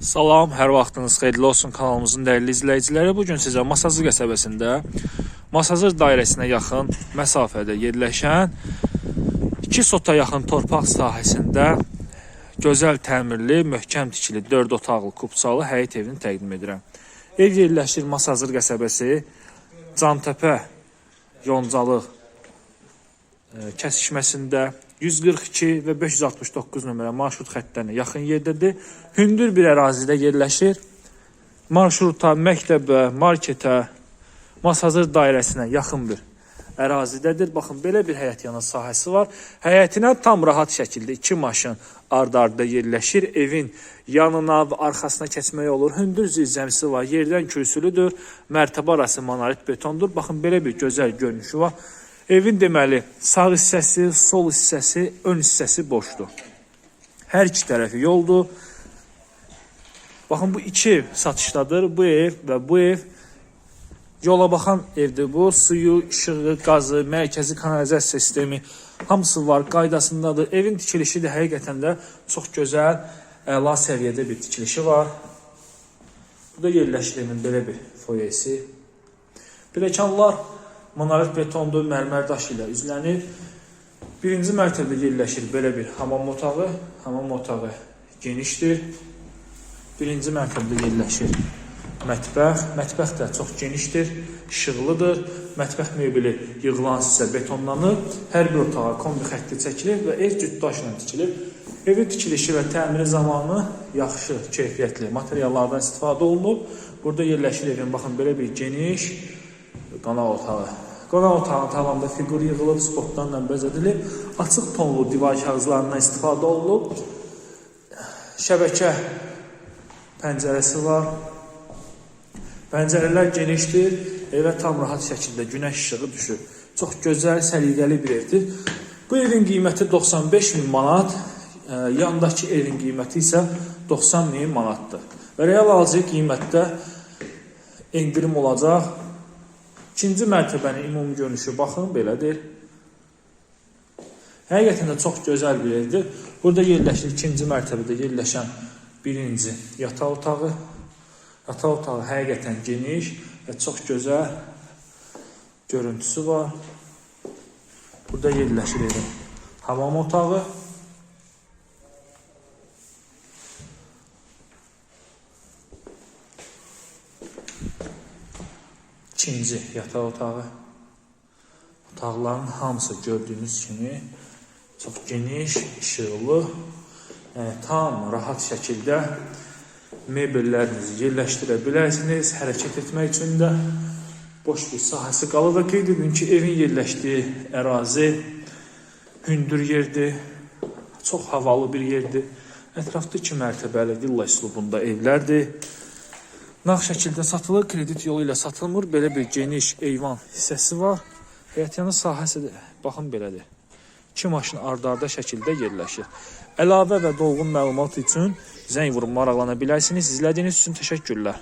Salam, hər vaxtınız xeyirli olsun kanalımızın dəyərli izləyiciləri. Bu gün sizə Masazır qəsəbəsində Masazır dairəsinə yaxın məsafədə yerləşən 2 sota yaxın torpaq sahəsində gözəl təmirli, möhkəm tikili 4 otaqlı, kubsalı həyət evini təqdim edirəm. Ev yerləşir Masazır qəsəbəsi Cantəpə Yoncalıq e, kəsişməsində 142 və 569 nömrə marşrut xəttlərinə yaxın yerdədir. Hündür bir ərazidə yerləşir. Marşruta, məktəbə, marketə, Masazır dairəsinə yaxın bir ərazidədir. Baxın, belə bir həyət yanı sahəsi var. Həyətinə tam rahat şəkildə iki maşın ard-arda yerləşir. Evin yanına və arxasına keçmək olur. Hündür zirzəmisi var. Yerdən kürsülüdür. Mərtəbə arası monolit betondur. Baxın, belə bir gözəl görünüşü var. Evin deməli sağ hissəsi, sol hissəsi, ön hissəsi boşdur. Hər iki tərəfi yoldur. Baxın bu iki satışdadır. Bu ev və bu ev yola baxan evdir bu. Suyu, işığı, qazı, mərkəzi kanalizasiya sistemi hamısı var, qaydasındadır. Evin tikilişi də həqiqətən də çox gözəl, əla səviyyədə bir tikilişi var. Burada yerləşir evin belə bir foyesi. Pilləkənlər monolit betondur, mərmər daş ilə üzlənir. Birinci mərtəbədə yerləşir belə bir hamam otağı. Hamam otağı genişdir. Birinci mərtəbədə yerləşir mətbəx. Mətbəx də çox genişdir, işıqlıdır. Mətbəx mebeli yığılan hissə betonlanıb. Hər bir otağa kombi xətti çəkilir və ev cüt daşla tikilir. Evin tikilişi və təmiri zamanı yaxşı, keyfiyyətli materiallardan istifadə olunub. Burada yerləşir evin, baxın belə bir geniş qonaq otağı. Qonaq otağının tavanında fiqur yığılıb, spotlarla bəzədilib. Açıq tonlu divar kağızlarından istifadə olunub. Şəbəkə pəncərəsi var. Pəncərələr genişdir. Evə tam rahat şəkildə günəş işığı düşür. Çox gözəl, səliqəli bir evdir. Bu evin qiyməti 95 min manat. E, yandakı evin qiyməti isə 90 min manatdır. Və real alıcı qiymətdə endirim olacaq. İkinci mərtəbənin ümumi görünüşü baxın belədir. Həqiqətən də çox gözəl bir evdir. Burada yerləşir ikinci mərtəbədə yerləşən birinci yataq otağı. Yataq otağı həqiqətən geniş və çox gözəl görüntüsü var. Burada yerləşir evin hamam otağı. İkinci yataq otağı. Otaqların hamısı gördüyünüz kimi çox geniş, işıqlı, yəni tam rahat şəkildə mebellərinizi yerləşdirə bilərsiniz. Hərəkət etmək üçün boş bir sahəsi qalır və qeyd edin evin yerləşdiyi ərazi hündür yerdir, çox havalı bir yerdir. Ətrafda iki mərtəbəli villa üslubunda evlərdir. Nağ şəkildə satılır, kredit yolu ilə satılmır. Belə bir geniş eyvan hissəsi var. Həyətyanı sahəsi də baxın belədir. İki maşın ard-arda şəkildə yerləşir. Əlavə və dolğun məlumat üçün zəng vurub maraqlana bilərsiniz. İzlədiyiniz üçün təşəkkürlər.